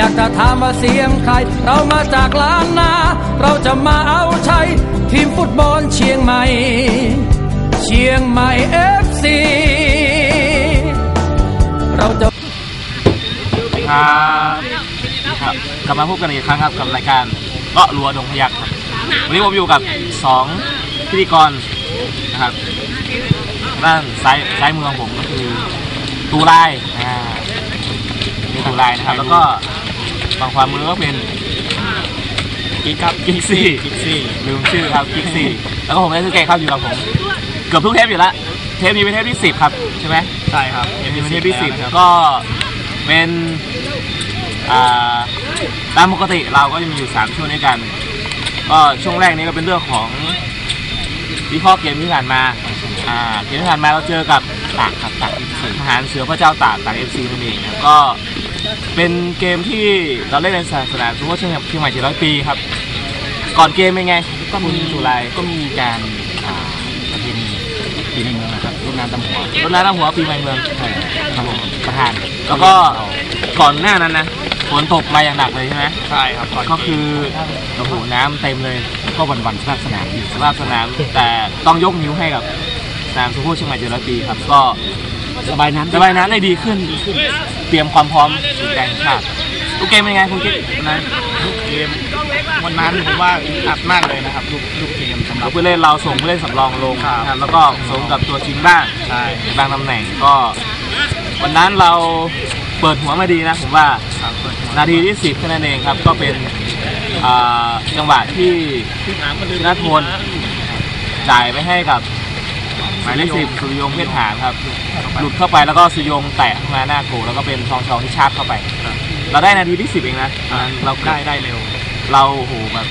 อยากจะถามว่าเสียงใคร เรามาจากล้านนา เราจะมาเอาชัยทีมฟุตบอลเชียงใหม่ เชียงใหม่เอฟซีเราจะครับครับกลับมาพบกันอีกครั้งครับกับรายการเลาะรัวดงพยักครับวันนี้ผมอยู่กับสองพิธีกรนะครับด้านซ้ายซ้ายมือของผมก็คือตูไลอ่ามีตูไลนะครับแล้วก็ ฝั่งขวามือก็เป็นกิ๊กครับกิ๊กซี่กิ๊กซี่ลืมชื่อครับกิ๊กซี่แล้วก็ผมได้ชื่อเกครับอยู่กับผม เกือบทุกเทปอยู่แล้วเทปนี้เป็นเทปที่สิบครับใช่ไหมใช่ครับเทปนี้เป็นเทปที่สิบก็เป็นอ่าตามปกติเราก็จะมีอยู่สามช่วงด้วยกัน ก็ช่วงแรกนี้ก็เป็นเรื่องของวิเคราะห์เกมที่ผ่านมาอ่าเกมที่ผ่านมาเราเจอกับตากครับตากทหารเสือพระเจ้าตากตากเอฟซีนั่นเองนะครับก็ เป็นเกมที่เราเล่นในสนามซูเปอร์เชียงใหม่เชียงใหม่700ปีครับ ก่อนเกมเป็นไงก็มีคุณสุไลก็มีการอ่าประเพณีปีในเมืองนะครับรดน้ำดำหัวรถน้ำดำหัวปีใหม่เมือง ใช่ครับผมประธานแล้วก็ก่อนหน้านั้นนะฝนตกมาอย่างหนักเลยใช่ไหมใช่ครับก่อนก็คือโอ้โหน้ำเต็มเลยก็วันวันๆสภาพสนามดีสภาพสนาม แต่ต้องยกนิ้วให้กับสนามสุโขทัยเชียงใหม่เจ็ดร้อยปีครับ ก็ สบายน้ำระบายน้ำได้ดีขึ้น เตรียมความพร้อมสู่แข่งชาติทุกเกมเป็นไงคุณกิ๊กวันนั้นลูกเกมวันนั้นผมว่าอัดมากเลยนะครับลูกลูกเกมสำหรับผู้เล่นเราส่งผู้เล่นสำรองลงครับนะครับแล้วก็สมกับตัวจริงบ้างใช่บางตำแหน่งก็ วันนั้นเราเปิดหัวมาดีนะผมว่าครับเปิดหัวนาทีที่10แค่นั้นเองครับ ก็เป็นอ่าจังหวะที่ชนะทนจ่ายไปให้กับห มายเลขสิบสุริยงเพชรหานครับ หลุดเข้าไปแล้วก็สุริยงแตะเข้ามาหน้าโกลแล้วก็เป็นทองชองที่ชาร์จเข้าไป เราได้นาทีที่10เองนะตอนนั้นเราได้ได้ได้เร็ว เราโอ้โหแบบ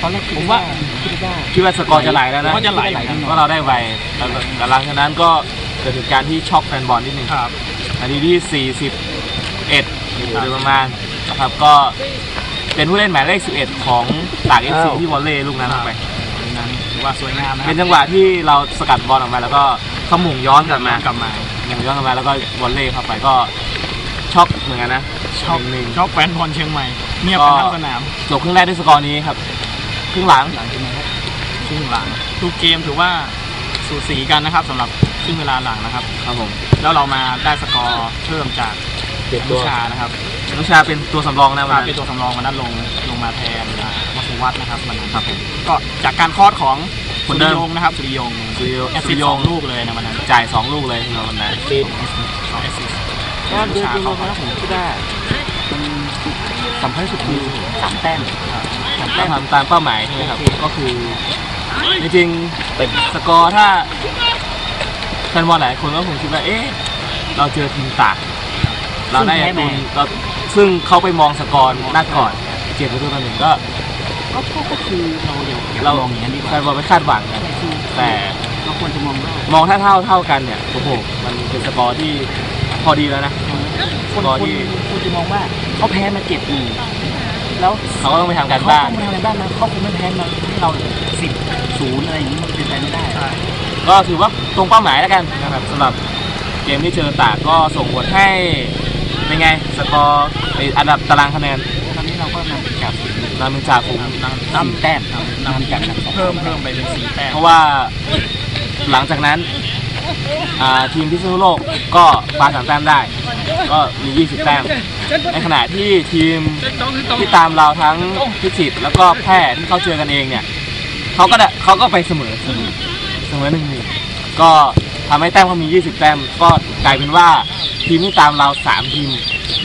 ตอนแรกผมว่าคิดว่าคิดว่าสกอร์จะไหลแล้วนะก็จะไหลเพราะเราได้ไวแล้วก็แต่หลังจากนั้นก็เกิดเหตุการณ์ที่ช็อกแฟนบอลนิดนึงครับนาทีที่41อยู่โดยประมาณนะครับก็เป็นผู้เล่นหมายเลข11 ของตากเอฟซีที่วอลเล่ลูกนั้นออกไป ดังนั้นถือว่าสวยงามนะคเป็รันจังหวะที่เราสกัดบอลออกมา แล้วก็ขมุงย้อนกลับมากลับมาหมุงย้อนกลับมาแล้วก็วอลเล่เข้าไปก็ช็อกเหมือนกันนะช็อกหนึ่งช็อกแฟนบอลเชียงใหม่เงียบกันทั้งสนามจบครึ่งแรกด้วยสกอร์นี้ครับครึ่งหลังหลังจากนั้นครับครึ่งหลังทุกเกมถือว่าสูสีกันนะครับสำหรับครึ่งเวลาหลังนะครับ ครับผมแล้วเรามาได้สกอร์เพิ่มจากเจ็ดตันุวชานะครับ นุชาเป็นตัวสำรองนะวันมานั้นเป็นตัวสำรองวันนั้นลงลงมาแทนอ่าวัสุวัฒน์นะครับวันนั้นครับผมก็จากการคลอดของคสุนริเดิมยงนะครับสุริยงสุริยงแอสสุซิริสยสองงลูกเลยนะวันนั้นจ่ายสองลูกเลยในวันนั้นสองแอสซิสก็โดยรวมแล้วผมคิดว่ามันสำคัญที่สุดคือสามแต้มสามต้แต้องมทำตามเป้าหมายใช่ไหมครับก็คือจริงๆเป็นสกอร์ถ้าแฟนบอลหลายคนก็คงคิดว่าเอ๊ะเราเจอทีมตากเราได้ทุนเรา ซึ่งเขาไปมองสกอร์นัดก่อนเจ็ดประตูต่อหนึ่งก็ก็ก็ก็คือเราอย่าอย่าเรามองอย่างนั้นดีกแฟว่านบอลไปคาดหวังกันคือแต่เราควรจะมองว่ามองถ้าเท่าเท่ากันเนี่ยโอ้โหมันเป็นสกอร์ที่พอดีแล้วนะคนตอนคนที่ควรจะมองว่าเขาแพ้มาเจ็ดหนึ่งแล้วเขาก็ต้องไปทำการเขาบ้านต้องมาทำการบ้านนะเขาคงไม่แพ้มาให้เราสิบศูนย์อะไรอย่างนี้มันเป็นไปไม่ได้ใช่ก็ถือว่าตรงเป้าหมายแล้วกันนะครับสำหรับเกมที่เจอตากก็ส่งผลให้เป็นไงสกอร์ ไอ้อันดับตารางคะแนน ตอนนี้เราก็นำเป็นจากสี่นำเป็นจ่าฝูงนำแต้มนำจากอันดับสองเพิ่มเพิ่มไปเป็นสี่แต้มเพราะว่าหลังจากนั้นอ่าทีมพิษณุโลกก็ปาสามแต้มได้ ก็มี 20 แต้ม ในขณะที่ทีมที่ตามเราทั้งพิจิตรแล้วก็แพร่ที่เขาเจอกันเองเนี่ยเขาก็ได้เขาก็ไปเสมอเสมอเสมอหนึ่งหนึ่งก็ ทำให้แต้มเขามี 20 แต้ม ก็กลายเป็นว่าทีมที่ตามเรา 3 ทีม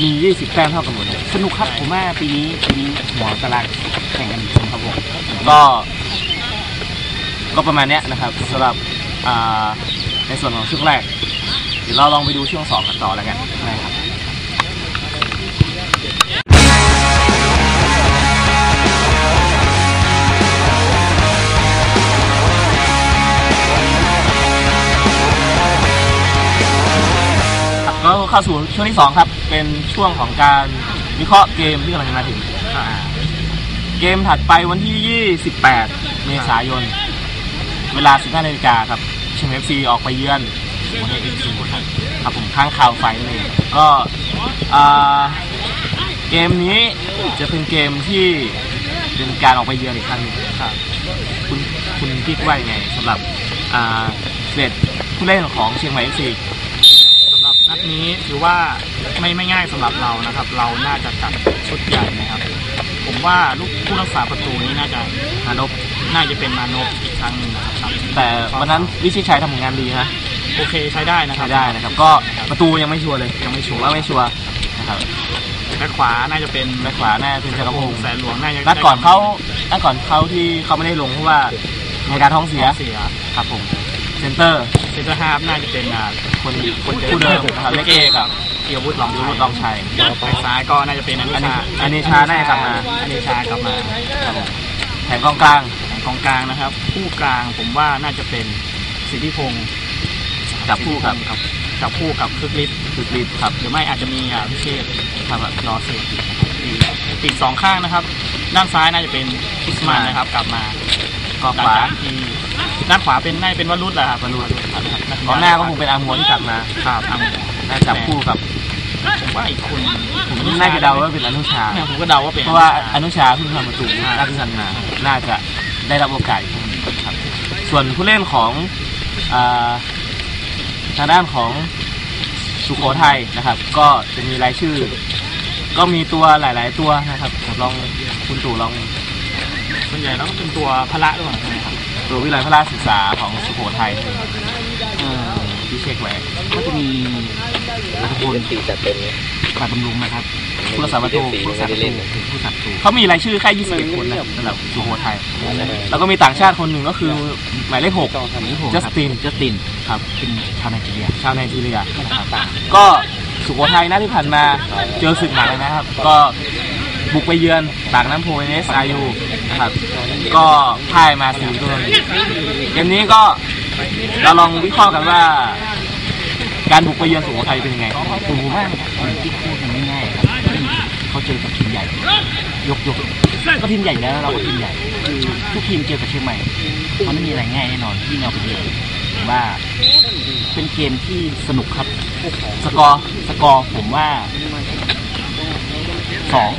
มี 20 แต้มเท่ากันหมดเลยสนุกครับผมว่าปีนี้ปีนี้หมอตารางแข่งกันครับผมก็ ก็ประมาณเนี้ยนะครับสำหรับอ่าในส่วนของช่วงแรก เดี๋ยวเราลองไปดูช่วงสองกันต่อแล้วกันนะครับ เข้าสู่ช่วงที่2ครับ เป็นช่วงของการวิเคราะห์เกมที่กำลังจะมาถึงเกมถัดไปวันที่ 28 เมษายน เวลา 15นาฬิกาครับเชียงเอฟซีออกไปเยือนโมเดลเอฟซีครับผมข้างข่าวไฟเองก็เกมนี้จะเป็นเกมที่เป็นการออกไปเยือนอีกครั้งนึงคุณคุณคิดว่ายังไงสำหรับอ่าเด็ดผู้เล่นของเชียงใหม่เอฟซี นัดนี้ถือว่าไม่ไม่ง่ายสำหรับเรานะครับ เราน่าจะจัดชุดใหญ่นะครับ ผมว่าลูกผู้รักษาประตูนี้น่าจะมานพน่าจะเป็นมานพอีกครั้งหนึ่งนะครับแต่วันนั้นวิชิตชัยทำผลงานดีนะโอเคใช้ได้นะครัใช้บได้นะครับ ก็ประตูยังไม่ชัวร์เลยยังไม่ชัวร์ว่าไม่ชัวร์นะครับแบ็คขวาน่าจะเป็นแบ็คขวาน่าจะเป็นจักรพงศ์แสนหลวงน่าจะนัดก่อนเขานัดก่อนเขาที่เขาไม่ได้ลงเพราะว่าในการท้องเสียเสีย ครับผมเซนเตอร์ เซนเตอร์ฮาร์ฟน่าจะเป็นอ่าคนคนผู้เดิมนะครับเล็กเอกกับเกียรติวุฒิลองยูลองชัยแบ็คซ้ายก็น่าจะเป็นอันนี้ชาอันนี้ชาน่กลับมาอันิชากลับมาครับผมแผงกองกลางกองกลางนะครับ คู่กลางผมว่าน่าจะเป็นสิทธิพงศ์จับคู่กับกับจับคู่กับคึกฤทธิ์คือกรีดครับหรือไม่อาจจะมีอ่าพิเชษครับรอเสียปีกสองข้างนะครับ ด้านซ้ายน่าจะเป็นอุสมานนะครับ กลับมาก็ขวาที่ ด้านขวาเป็นน่าจะเป็นวรุษแหละครับบรรลุกองหน้าก็คงเป็นอามัวที่กลับมาครับอังน่าจับคู่กับผมว่าอีกคนผมน่าจะเดาว่าเป็นอนุชาเนี่ยผมก็เดาว่าเป็นเพราะว่าอนุชาเพิ่งทำประตูน่าจะทันมาน่าจะได้รับโอกาสอีกครับส่วนผู้เล่นของอาทางด้านของสุโขทัยนะครับ ก็จะมีรายชื่อ ก็มีตัวหลาย ๆ ตัวนะครับผมลองคุณตู่ลองส่วนใหญ่แล้วก็เป็นตัวพละด้วยใช่ไหมครับ ตัววิไลพระราชศึกษาของสุโขทัยเอ่อที่เช็คไว้ก็จะมีอัธพลตีแต่เป็นฝ่ายบำรุงนะครับผู้รักษาประตูผู้สัตว์เล่นผู้สัตว์ตูเขามีรายชื่อแค่21คนนะสำหรับสุโขทัยแล้วก็มีต่างชาติคนหนึ่งก็คือหมายเลขหกจัสตินจัสตินครับเป็นชาวไนจีเรียชาวไนจีเรียนะครับก็สุโขทัยนะที่ผ่านมาเจอศึกหนักเลยนะครับ ก็ บุกไปเยือนปากน้ำโพเอสอายูนะครับก็พ่ายมาสี่ตัวเกมนี้ก็เราลองวิเคราะห์กันว่า การบุกไปเยือนสุโขทัยเป็นยังไงผมว่าคนที่พูดมันไม่ง่ายครับเขาเจอกับทีมใหญ่ยกยกก็ทีมใหญ่แล้วเราก็ทีมใหญ่คือทุกทีมเจอกับเชียงใหม่มันไม่มีอะไรง่ายแน่นอนที่เราไปเยือนว่าเป็นเกมที่สนุกครับ สกอร์ สกอร์ผมว่าสอง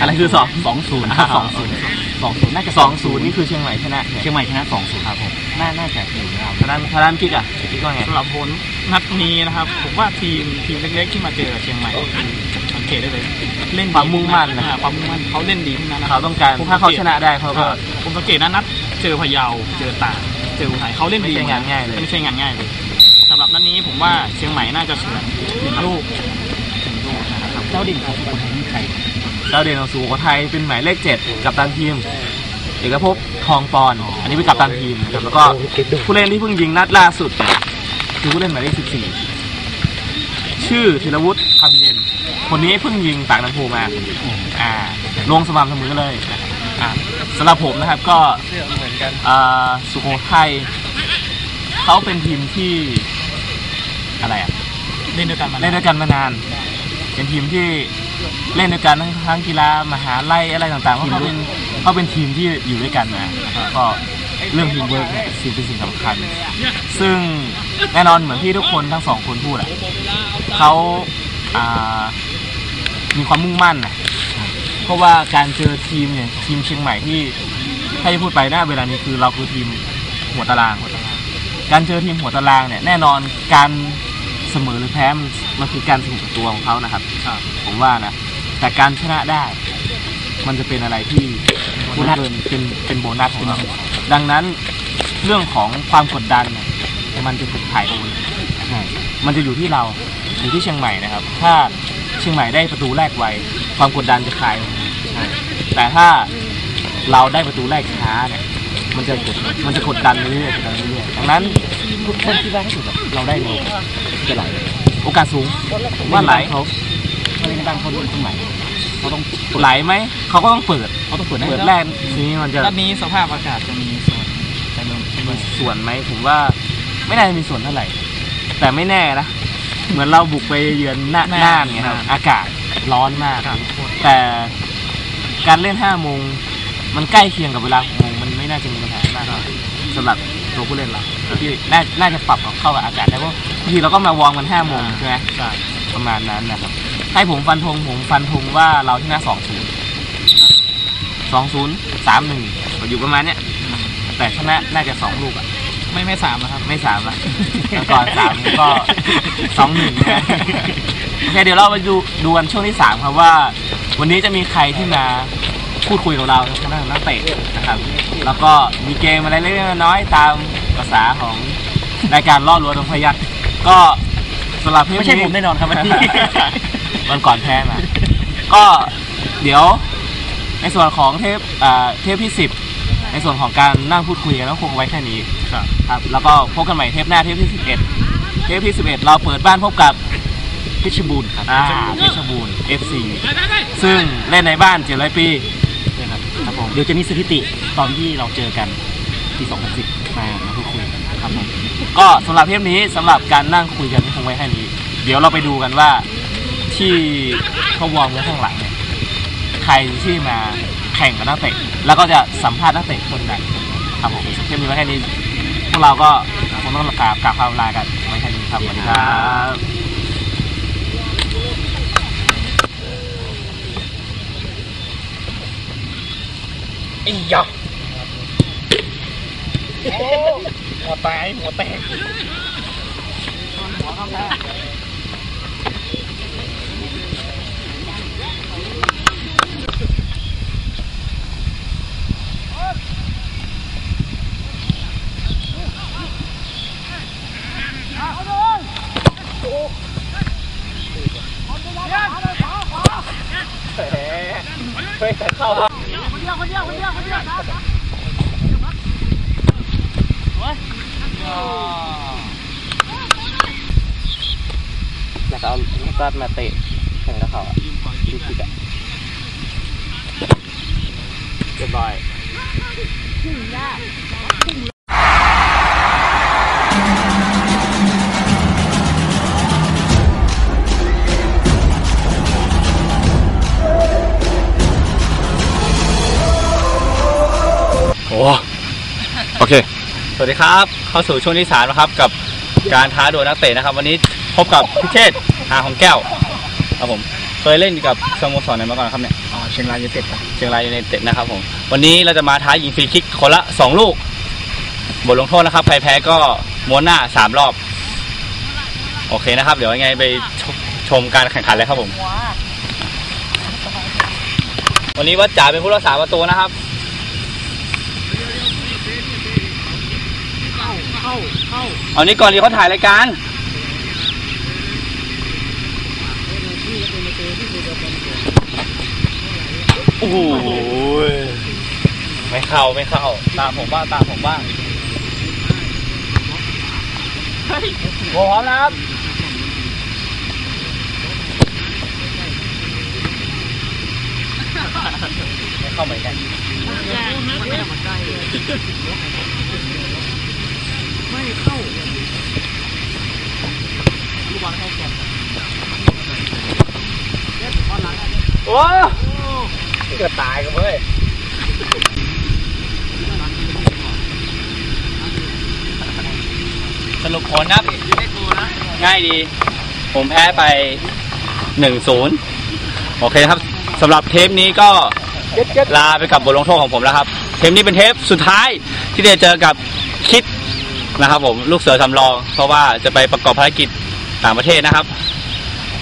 อะไรคือสองสองศูนย์อ้าวสองศูนย์สองศูนย์น่าจะสองศูนย์นี่คือเชียงใหม่ชนะเชียงใหม่ชนะสองศูนย์ครับผมน่าน่าจะอยู่เราทางด้านทางด้านกิ๊กอะกิ๊กว่าไงสำหรับผลนัดนี้นะครับ ผมว่าทีมทีมเล็กๆ ที่มาเจอกับเชียงใหม่สังเกตได้เลยเล่นดีความมุ่งมั่นนะอ่าความมุ่งมั่นเขาเล่นดีทั้งนั้นนะคเขารับต้องการถ้าเขาชนะได้เขาก็ผมสังเกตนะนัดเจอพะเยาเจอตากเจออุทัยเขาเล่นดีไม่ใช่งานง่ายเลยไม่ใช่งานง่ายเลยสำหรับนัดนี้ผมว่าเชียงใหม่น่าจะเฉือนหนึ่งลูกหนึ่งลูกนะครับเจ้าดิ่งของคนไทยนี่ใคร ดาวเด่นของสุโขทัยเป็นหมายเลขเจ็ดกับตันทีมเอกภพทองปอน อันนี้เป็นกัปตันทีมนะครับแล้วก็ผู้เล่นที่เพิ่งยิงนัดล่าสุดเนี่ยคือผู้เล่นหมายเลขสิบสี่ชื่อธีรวุฒิคำเย็น คนนี้เพิ่งยิงปากน้ำโพมาอ่าลงสม่ำเสมอเลยอ่าสำหรับผมนะครับก็อ่าสุโขทัยเขาเป็นทีมที่อะไรอะเล่นด้วยกันมาเล่นด้วยกันมานาน เป็นทีมที่ เล่นด้วยกันทั้งทั้งกีฬามหาลัยอะไรต่างๆเพราะเขาเป็นเขาเป็นทีมที่อยู่ด้วยกันนะก็เรื่องทีมเวิร์กเนี่ยสิ่งเป็นสิ่งสำคัญ ซึ่งแน่นอนเหมือนที่ทุกคนทั้งสองคนพูดอะเขาอ่ามีความมุ่งมั่นนะเพราะว่าการเจอทีมเนี่ยทีมเชียงใหม่ที่ถ้าจะพูดไปหน้าเวลานี้คือเราคือทีมหัวตาราง การเจอทีมหัวตารางเนี่ยแน่นอนการ เสมอหรือแพ้มันมันคือการถูกตัวของเขานะครับ ผมว่านะ แต่การชนะได้ มันจะเป็นอะไรที่โบนัสเป็นเป็นโบนัสของเราดังนั้นเรื่องของความกดดันเนี่ยมันจะถูกถ่ายโอนมันจะอยู่ที่เราอยู่ที่เชียงใหม่นะครับ ถ้าเชียงใหม่ได้ประตูแรกไวความกดดันจะคลายลงแต่ถ้าเราได้ประตูแรกช้าเนี่ย มันจะกดมันจะกดดันเรื่อยๆกดดันเรื่อยๆดังนั้นทุกคนที่ว่าถ้าเกิดแบบเราได้เลยจะไหลโอกาสสูงผมว่าไหลเขาเขาเล่นในบ้านเขาเล่นข้างไหนเขาต้องไหลไหมเขาก็ต้องเปิดเขาต้องเปิดให้เปิดแรกทีนี้มันจะนัดนี้สภาพอากาศจะมีส่วนจะลงมีส่วนไหมผมว่าไม่น่าจะมีส่วนเท่าไหร่ แต่ไม่แน่นะเหมือนเราบุกไปเยือนหน้าน่านไงครับอากาศร้อนมาก แต่การเล่นห้าโมงมันใกล้เคียงกับเวลาหกโมงมั นไม่น่าจะมีปัญหามากสำหรับตัวผู้เล่นเราที่น่าน่าจะปรับเข้ากับอากาศได้เพราะบางทีเราก็มาวอร์มกันห้าโมงใช่ไหมประมาณนั้นนะครับ ให้ผมฟันธงผมฟันธงว่าเราชนะสองศูนย์สองศูนย์สามหนึ่งอยู่ประมาณเนี้ยแต่ชนะน่าจะสองลูกอะไม่ไม่สามนะครับ ไม่สามละแล้วก่อนสามก็สองหนึ่งนะโอเคเดี๋ยวเราไปดูดูกันช่วงที่สามครับว่า วันนี้จะมีใครที่มาพูดคุยกับเราทางด้านนักเตะนะครับ แล้วก็มีเกมอะไรเล็กๆน้อยๆตามภาษาของรายการล่อลวงดงพยักก็สำหรับเทปไม่ใช่ผมแน่นอนครับวันนี้วันก่อนแพ้มาก็เดี๋ยวในส่วนของเทปอ่าเทปที่สิบในส่วนของการนั่งพูดคุยกันก็คงไว้แค่นี้ครับครับ แล้วก็พบกันใหม่เทปหน้าเทปที่11เทปที่11เราเปิดบ้านพบกับเพชรบูรณ์ครับอ่าเพชรบูรณ์ FC ซึ่งเล่นในบ้าน700ปีครับครับผม เดี๋ยวจะมีสถิติตอนที่เราเจอกันปี2010มามาพูดคุยครับผมก็สำหรับเทปนี้สำหรับการนั่งคุยกันคงไว้แค่นี้ เดี๋ยวเราไปดูกันว่าที่เขาวอร์มกันข้างหลังเนี่ยใครที่มาแข่งกับนักเตะแล้วก็จะสัมภาษณ์นักเตะคนใดครับผมเทปนี้ไว้แค่นี้พวกเราก็คงต้องกราบกราบคำลากันไว้แค่นี้ครับสวัสดีครับ Ây da Mùa tay, mùa tay Mùa không ha Hãy subscribe cho kênh Ghiền Mì Gõ Để không bỏ lỡ những video hấp dẫn เดียวคนเดียวคนเดียวคนเดียวโอ้ยอยากเอาลูกตัดมาเตะแข่งกระเขาอะดูสิะบร้อย โอเค สวัสดีครับ เข้าสู่ช่วงที่สามนะครับกับการท้าดวลนักเตะนะครับ วันนี้พบกับพิเชษหาของแก้วครับผมเคยเล่นกับสโมสรไหนมาก่อนครับเนี่ยอ๋อเชียงรายยูไนเต็ดครับเชียงรายยูไนเต็ดนะครับผมวันนี้เราจะมาท้ายิงฟรีคิกคนละสองลูกบทลงโทษนะครับใครแพ้ก็ม้วนหน้าสามรอบ โอเคนะครับ เดี๋ยวยังไงไปชมชมการแข่งขันเลยครับผม วันนี้วัดจ่าเป็นผู้รักษาประตูนะครับ เอานี้ก่อนดีเขาถ่ายรายการโอ้โหไม่เข้าไม่เข้า ตามผมบ้างตามผมบ้างโอ้พร้อมนะครับไม่เข้าเหมือนกัน โอ้เกือบตายกันเว้ยสรุปผลนะครับง่ายดี ผมแพ้ไปหนึ่งศูนย์โอเคครับสำหรับเทปนี้ก็ลาไปกับบทลงโทษของผมแล้วครับ เทปนี้เป็นเทปสุดท้ายที่จะเจอกับคิด นะครับ ผมลูกเสือสำรอง เพราะว่าจะไปประกอบภารกิจต่างประเทศนะครับ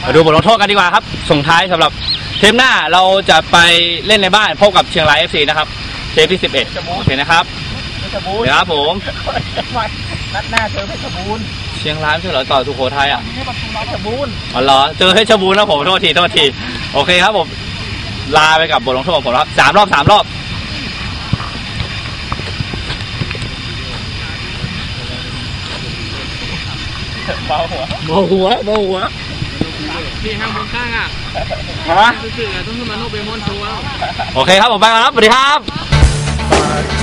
มาดูบทลงโทษกันดีกว่าครับ ส่งท้ายสำหรับเทปหน้าเราจะไปเล่นในบ้านพบกับเชียงรายเอฟซีนะครับเทปที่11โอเคนะครับเดี๋ยวครับผมนัดหน้าเจอเพชรบูรณ์เชียงรายไม่ใช่เหรอต่อสุโขทัยอะให้ประตูเพชรบูรณ์อ๋อเหรอเจอเพชรบูรณ์นะผมโทษทีโทษทีโอเคครับผมลาไปกับบทลงโทษของผมแล้วครับสามรอบสามรอบ เบาหัวโมหัวโมหัวพี่ห้ามบนข้างอะฮะรู้สึกต้องขึ้นมาโนเบมอนโชว์โอเคครับผมไปแล้วครับสวัสดีครับ